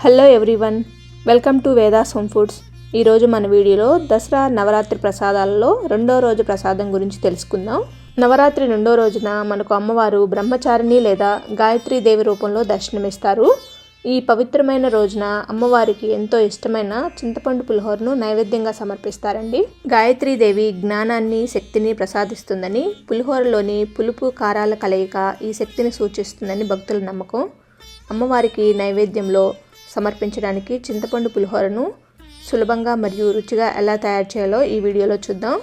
Hello everyone welcome to Veda's home foods. ఈరోజు మన వీడియోలో దసరా నవరాత్రి ప్రసాదాలలో రెండో రోజు ప్రసాదం గురించి తెలుసుకుందాం. నవరాత్రి రెండో రోజున మనకు అమ్మవారు బ్రహ్మచారిణి లేదా గాయత్రీ దేవి రూపంలో దర్శనమిస్తారు. ఈ పవిత్రమైన రోజున అమ్మవారికి ఎంతో ఇష్టమైన చింతపండు పులిహోరను నైవేద్యంగా సమర్పిస్తారండి. గాయత్రీదేవి జ్ఞానాన్ని శక్తిని ప్రసాదిస్తుందని పులిహోరలోని పులుపు కారాల కలయిక ఈ శక్తిని సూచిస్తుందని భక్తుల నమ్మకం. అమ్మవారికి నైవేద్యంలో సమర్పించడానికి చింతపండు పులిహోరను సులభంగా మరియు రుచిగా ఎలా తయారు చేయాలో ఈ వీడియోలో చూద్దాం.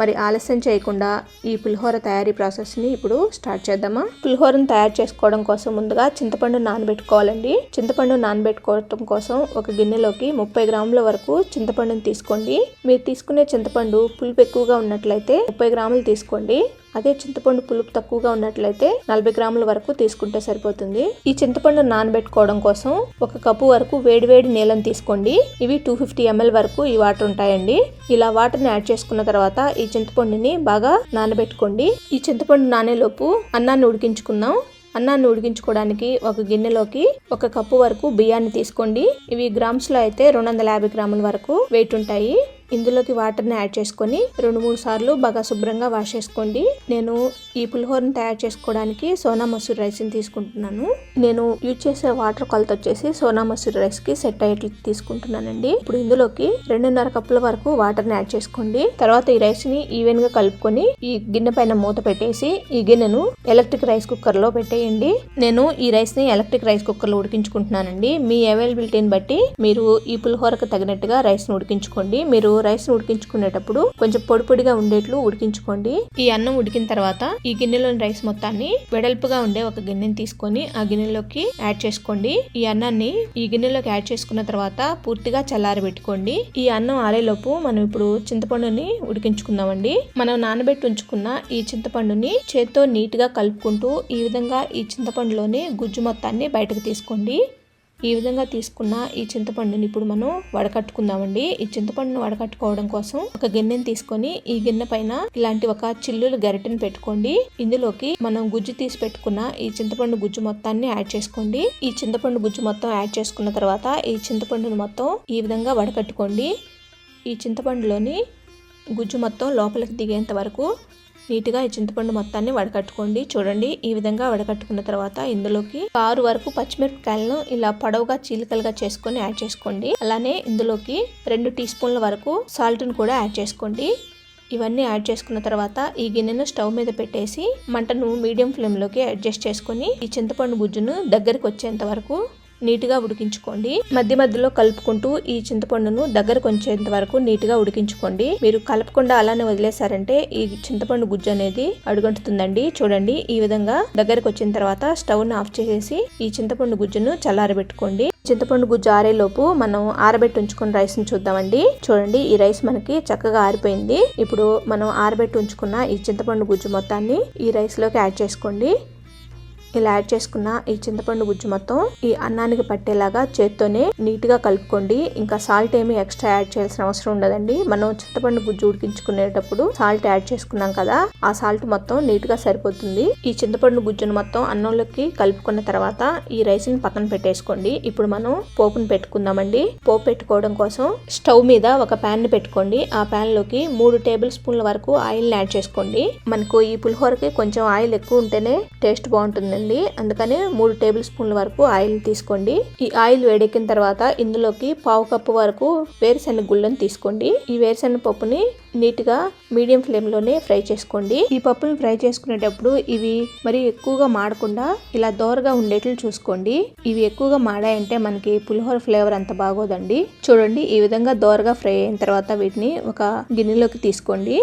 మరి ఆలస్యం చేయకుండా ఈ పులిహోర తయారీ ప్రాసెస్ని ఇప్పుడు స్టార్ట్ చేద్దామా? పులిహోరను తయారు చేసుకోవడం కోసం ముందుగా చింతపండు నానబెట్టుకోవాలండి. చింతపండు నానబెట్టుకోవడం కోసం ఒక గిన్నెలోకి ముప్పై గ్రాముల వరకు చింతపండుని తీసుకోండి. మీరు తీసుకునే చింతపండు పులుపు ఎక్కువగా ఉన్నట్లయితే ముప్పై గ్రాములు తీసుకోండి. అదే చింతపండు పులుపు తక్కువగా ఉన్నట్లయితే నలభై గ్రాముల వరకు తీసుకుంటే సరిపోతుంది. ఈ చింతపండు నానబెట్టుకోవడం కోసం ఒక కప్పు వరకు వేడివేడి నీళ్ళని తీసుకోండి. ఇవి టూ ఫిఫ్టీ ఎంఎల్ వరకు ఈ వాటర్ ఉంటాయండి. ఇలా వాటర్ని యాడ్ చేసుకున్న తర్వాత ఈ చింతపండుని బాగా నానబెట్టుకోండి. ఈ చింతపండు నానేలోపు అన్నాన్ని ఉడికించుకుందాం. అన్నాన్ని ఉడికించుకోవడానికి ఒక గిన్నెలోకి ఒక కప్పు వరకు బియ్యాన్ని తీసుకోండి. ఇవి గ్రామ్స్లో అయితే రెండు వందల యాభై గ్రాముల వరకు వెయిట్ ఉంటాయి. ఇందులోకి వాటర్ని యాడ్ చేసుకొని రెండు మూడు సార్లు బాగా శుభ్రంగా వాష్ చేసుకోండి. నేను ఈ పులిహోరని తయారు చేసుకోవడానికి సోనా మసూర్ రైస్ని తీసుకుంటున్నాను. నేను యూజ్ చేసే వాటర్ కొలత వచ్చేసి సోనా మసూర్ రైస్కి సెట్ అయ్యేట్లు తీసుకుంటున్నానండి. ఇప్పుడు ఇందులోకి రెండున్నర కప్పుల వరకు వాటర్ని యాడ్ చేసుకోండి. తర్వాత ఈ రైస్ని ఈవెన్గా కలుపుకొని ఈ గిన్నె పైన మూత పెట్టేసి ఈ గిన్నెను ఎలక్ట్రిక్ రైస్ కుక్కర్లో పెట్టేయండి. నేను ఈ రైస్ని ఎలక్ట్రిక్ రైస్ కుక్కర్లో ఉడికించుకుంటున్నానండి. మీ అవైలబిలిటీని బట్టి మీరు ఈ పులిహోరకు తగినట్టుగా రైస్ని ఉడికించుకోండి. మీరు రైస్ ఉడికించుకునేటప్పుడు కొంచెం పొడి పొడిగా ఉండేట్లు ఉడికించుకోండి. ఈ అన్నం ఉడికిన తర్వాత ఈ గిన్నెలోని రైస్ మొత్తాన్ని వెడల్పుగా ఉండే ఒక గిన్నెని తీసుకొని ఆ గిన్నెలోకి యాడ్ చేసుకోండి. ఈ అన్నాన్ని ఈ గిన్నెలోకి యాడ్ చేసుకున్న తర్వాత పూర్తిగా చల్లారబెట్టుకోండి. ఈ అన్నం ఆరేలోపు మనం ఇప్పుడు చింతపండుని ఉడికించుకుందామండి. మనం నానబెట్టి ఉంచుకున్న ఈ చింతపండుని చేత్తో నీట్గా కలుపుకుంటూ ఈ విధంగా ఈ చింతపండులోని గుజ్జు మొత్తాన్ని బయటకు తీసుకోండి. ఈ విధంగా తీసుకున్న ఈ చింతపండుని ఇప్పుడు మనం వడకట్టుకుందామండి. ఈ చింతపండును వడకట్టుకోవడం కోసం ఒక గిన్నెని తీసుకొని ఈ గిన్నె పైన ఇలాంటి ఒక చిల్లులు గరిటెని పెట్టుకోండి. ఇందులోకి మనం గుజ్జు తీసి పెట్టుకున్న ఈ చింతపండు గుజ్జు మొత్తాన్ని యాడ్ చేసుకోండి. ఈ చింతపండు గుజ్జు మొత్తం యాడ్ చేసుకున్న తర్వాత ఈ చింతపండును మొత్తం ఈ విధంగా వడకట్టుకోండి. ఈ చింతపండులోని గుజ్జు మొత్తం లోపలికి దిగేంత వరకు నీట్గా ఈ చింతపండు మొత్తాన్ని వడకట్టుకోండి. చూడండి ఈ విధంగా వడకట్టుకున్న తర్వాత ఇందులోకి ఆరు వరకు పచ్చిమిరపకాయలను ఇలా పొడవుగా చీలికలుగా చేసుకొని యాడ్ చేసుకోండి. అలానే ఇందులోకి రెండు టీ స్పూన్ల వరకు సాల్ట్ను కూడా యాడ్ చేసుకోండి. ఇవన్నీ యాడ్ చేసుకున్న తర్వాత ఈ గిన్నెను స్టవ్ మీద పెట్టేసి మంటను మీడియం ఫ్లేమ్లోకి అడ్జస్ట్ చేసుకొని ఈ చింతపండు గుజ్జును దగ్గరికి వచ్చేంత వరకు నీట్గా ఉడికించుకోండి. మధ్య మధ్యలో కలుపుకుంటూ ఈ చింతపండును దగ్గరకు వచ్చేంత వరకు నీట్గా ఉడికించుకోండి. మీరు కలపకుండా అలానే వదిలేశారంటే ఈ చింతపండు గుజ్జు అనేది అడుగంటుతుందండి. చూడండి ఈ విధంగా దగ్గరకు వచ్చిన తర్వాత స్టవ్ను ఆఫ్ చేసేసి ఈ చింతపండు గుజ్జును చల్లారబెట్టుకోండి. చింతపండు గుజ్జు ఆరేలోపు మనం ఆరబెట్టి ఉంచుకున్న రైస్ని చూద్దామండి. చూడండి ఈ రైస్ మనకి చక్కగా ఆరిపోయింది. ఇప్పుడు మనం ఆరబెట్టి ఉంచుకున్న ఈ చింతపండు గుజ్జు మొత్తాన్ని ఈ రైస్లోకి యాడ్ చేసుకోండి. ఇలా యాడ్ చేసుకున్న ఈ చింతపండు గుజ్జు మొత్తం ఈ అన్నానికి పట్టేలాగా చేత్తోనే నీట్గా కలుపుకోండి. ఇంకా సాల్ట్ ఏమి ఎక్స్ట్రా యాడ్ చేయాల్సిన అవసరం ఉండదండి. మనం చింతపండు గుజ్జు ఉడికించుకునేటప్పుడు సాల్ట్ యాడ్ చేసుకున్నాం కదా ఆ సాల్ట్ మొత్తం నీట్గా సరిపోతుంది. ఈ చింతపండు గుజ్జును మొత్తం అన్నంలోకి కలుపుకున్న తర్వాత ఈ రైస్ని పక్కన పెట్టేసుకోండి. ఇప్పుడు మనం పోపును పెట్టుకుందామండి. పోపు పెట్టుకోవడం కోసం స్టవ్ మీద ఒక ప్యాన్ని పెట్టుకోండి. ఆ ప్యాన్లోకి మూడు టేబుల్ స్పూన్ల వరకు ఆయిల్ యాడ్ చేసుకోండి. మనకు ఈ పులిహోరకి కొంచెం ఆయిల్ ఎక్కువ ఉంటేనే టేస్ట్ బాగుంటుందండి. అండి అందుకని మూడు టేబుల్ స్పూన్ల వరకు ఆయిల్ తీసుకోండి. ఈ ఆయిల్ వేడెక్కిన తర్వాత ఇందులోకి పావు కప్పు వరకు వేరుశెనగ గుళ్ళను తీసుకోండి. ఈ వేరుశెనగ పప్పుని నీట్గా మీడియం ఫ్లేమ్లోనే ఫ్రై చేసుకోండి. ఈ పప్పుని ఫ్రై చేసుకునేటప్పుడు ఇవి మరి ఎక్కువగా మాడకుండా ఇలా దోరగా ఉండేట్లు చూసుకోండి. ఇవి ఎక్కువగా మాడాయంటే మనకి పులిహోర ఫ్లేవర్ అంత బాగోదండి. చూడండి ఈ విధంగా దోరగా ఫ్రై అయిన తర్వాత వీటిని ఒక గిన్నెలోకి తీసుకోండి.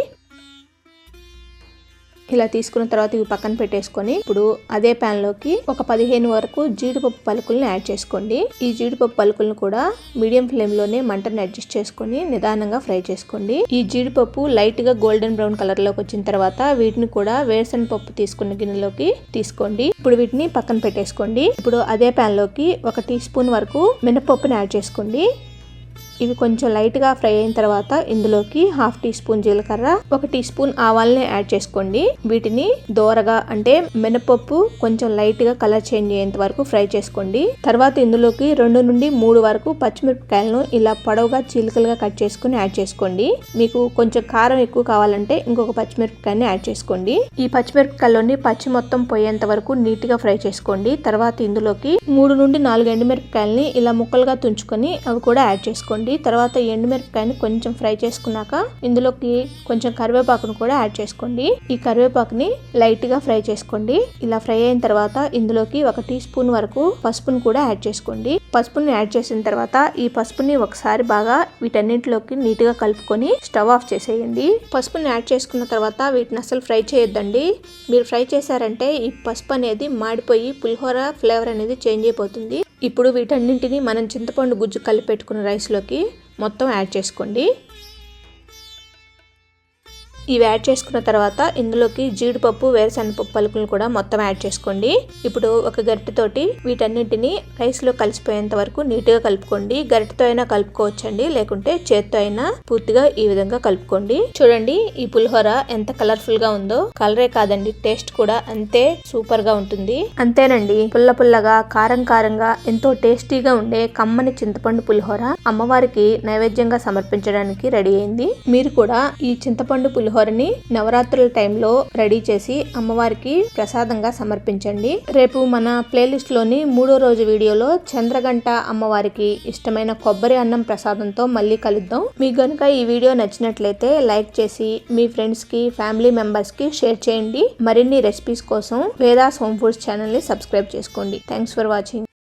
ఇలా తీసుకున్న తర్వాత ఇవి పక్కన పెట్టేసుకొని ఇప్పుడు అదే ప్యాన్లోకి ఒక పదిహేను వరకు జీడిపప్పు పలుకులను యాడ్ చేసుకోండి. ఈ జీడిపప్పు పలుకులను కూడా మీడియం ఫ్లేమ్లోనే మంటను అడ్జస్ట్ చేసుకొని నిదానంగా ఫ్రై చేసుకోండి. ఈ జీడిపప్పు లైట్గా గోల్డెన్ బ్రౌన్ కలర్లోకి వచ్చిన తర్వాత వీటిని కూడా వేరుశనగ పప్పు తీసుకున్న గిన్నెలోకి తీసుకోండి. ఇప్పుడు వీటిని పక్కన పెట్టేసుకోండి. ఇప్పుడు అదే ప్యాన్లోకి ఒక టీ స్పూన్ వరకు మినపప్పుని యాడ్ చేసుకోండి. ఇవి కొంచెం లైట్గా ఫ్రై అయిన తర్వాత ఇందులోకి హాఫ్ టీ స్పూన్ జీలకర్ర ఒక టీ స్పూన్ ఆవాల్ని యాడ్ చేసుకోండి. వీటిని దోరగా అంటే మినపప్పు కొంచెం లైట్గా కలర్ చేంజ్ అయ్యేంత వరకు ఫ్రై చేసుకోండి. తర్వాత ఇందులోకి రెండు నుండి మూడు వరకు పచ్చిమిరపకాయలను ఇలా పొడవుగా చీలికలుగా కట్ చేసుకుని యాడ్ చేసుకోండి. మీకు కొంచెం కారం ఎక్కువ కావాలంటే ఇంకొక పచ్చిమిరపకాయని యాడ్ చేసుకోండి. ఈ పచ్చిమిరపకాయలోని పచ్చి మొత్తం పోయేంత వరకు నీట్గా ఫ్రై చేసుకోండి. తర్వాత ఇందులోకి మూడు నుండి నాలుగు ఎండుమిరపకాయలని ఇలా ముక్కలుగా తుంచుకొని అవి కూడా యాడ్ చేసుకోండి. తర్వాత ఎండుమిరపకాయని కొంచెం ఫ్రై చేసుకున్నాక ఇందులోకి కొంచెం కరివేపాకును కూడా యాడ్ చేసుకోండి. ఈ కరివేపాకుని లైట్గా ఫ్రై చేసుకోండి. ఇలా ఫ్రై అయిన తర్వాత ఇందులోకి ఒక టీ స్పూన్ వరకు పసుపును కూడా యాడ్ చేసుకోండి. పసుపుని యాడ్ చేసిన తర్వాత ఈ పసుపుని ఒకసారి బాగా వీటన్నింటిలోకి నీట్గా కలుపుకొని స్టవ్ ఆఫ్ చేసేయండి. పసుపుని యాడ్ చేసుకున్న తర్వాత వీటిని అసలు ఫ్రై చేయొద్దండి. మీరు ఫ్రై చేశారంటే ఈ పసుపు అనేది మాడిపోయి పులిహోర ఫ్లేవర్ అనేది చేంజ్ అయిపోతుంది. ఇప్పుడు వీటన్నింటిని మనం చింతపండు గుజ్జు కలిపి పెట్టుకున్న రైస్లోకి మొత్తం యాడ్ చేసుకోండి. ఇవి యాడ్ చేసుకున్న తర్వాత ఇందులోకి జీడిపప్పు వేరుశనగపప్పు పలుకులు కూడా మొత్తం యాడ్ చేసుకోండి. ఇప్పుడు ఒక గరిటెతోటి వీటన్నిటిని రైస్లో కలిసిపోయేంత వరకు నీట్గా కలుపుకోండి. గరిటెతో అయినా కలుపుకోవచ్చండి లేకుంటే చేత్తో అయినా పూర్తిగా ఈ విధంగా కలుపుకోండి. చూడండి ఈ పులిహోర ఎంత కలర్ఫుల్గా ఉందో. కలరే కాదండి టేస్ట్ కూడా అంతే సూపర్గా ఉంటుంది. అంతేనండి పుల్ల పుల్లగా కారం కారంగా ఎంతో టేస్టీగా ఉండే కమ్మని చింతపండు పులిహోర అమ్మవారికి నైవేద్యంగా సమర్పించడానికి రెడీ అయింది. మీరు కూడా ఈ చింతపండు పులిహోర పులిహోరని నవరాత్రుల టైంలో రెడీ చేసి అమ్మవారికి ప్రసాదంగా సమర్పించండి. రేపు మన ప్లేలిస్ట్లోని మూడో రోజు వీడియోలో చంద్రగంట అమ్మవారికి ఇష్టమైన కొబ్బరి అన్నం ప్రసాదంతో మళ్ళీ కలుద్దాం. మీకు కనుక ఈ వీడియో నచ్చినట్లయితే లైక్ చేసి మీ ఫ్రెండ్స్కి ఫ్యామిలీ మెంబర్స్కి షేర్ చేయండి. మరిన్ని రెసిపీస్ కోసం వేదాస్ హోమ్ ఫుడ్స్ ఛానల్ని సబ్స్క్రైబ్ చేసుకోండి. Thanks for watching.